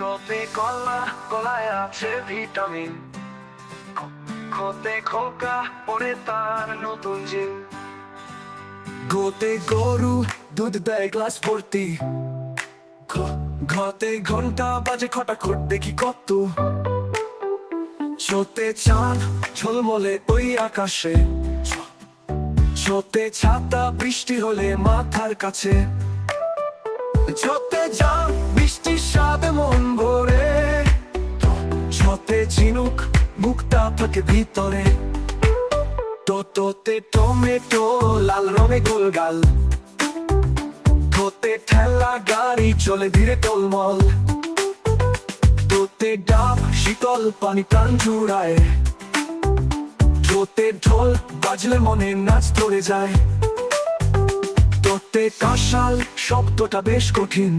কতে কলা, কলায় আছে ভিটামিন। খতে খোকা পরে তার নতুন জিন। গোতে গরু দুধ দেয় গ্লাস ভর্তি। ঘতে ঘণ্টা বাজে খটাখট, দেখি কত। ছোতে চাঁদ ঝলমলে ওই আকাশে। ছোতে ছাতা, বৃষ্টি হলে মাথার কাছে। ছোতে যান বৃষ্টির সাথে থাকে ভিতরে। তোতে টমেটো, লাল রঙে গোলগাল তোতে ঠেলা গাড়ি চলে ধীরে টলমল। তোতে ডাব, শীতল পানি প্রাণ জুড়ায়। তোতে ঢোল বাজলে মনে নাচ ধরে যায়। তোতে কাঁশাল শব্দটা বেশ কঠিন।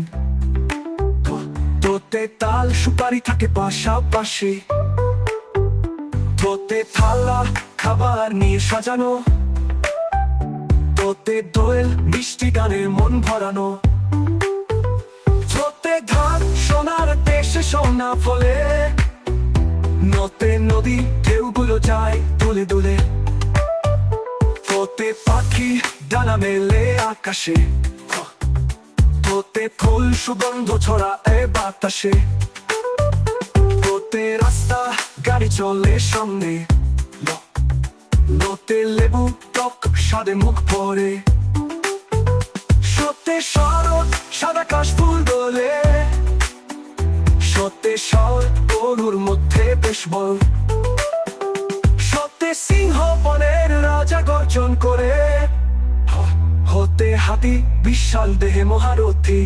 তোতে তাল সুপারি থাকে পাশাপাশি। তোতে থালা, খাবার নিয়ে সাজানো। তোতে দোয়েল, মিষ্টি গানের মন ভরানো। তোতে ধান, সোনার দেশে, সোনা ফলে। নতে নদী, ঢেউগুলো যায় দোলে দোলে। তোতে পাখি, ডানা মেলে আকাশে। তোতে ফুল, সুগন্ধ ছড়া এ বাতাসে। তোতে রাস্তা চলে সামনে। লোতে লেবু টক সাদে মুখ পরে সত্যে শরৎ, সাদা কাশ ফুল দোলে। সত্যে সর গরুর মধ্যে বেশ বল। সত্যে সিংহ বনের রাজা গর্জন করে। হতে হাতি, বিশাল দেহে মহারথী।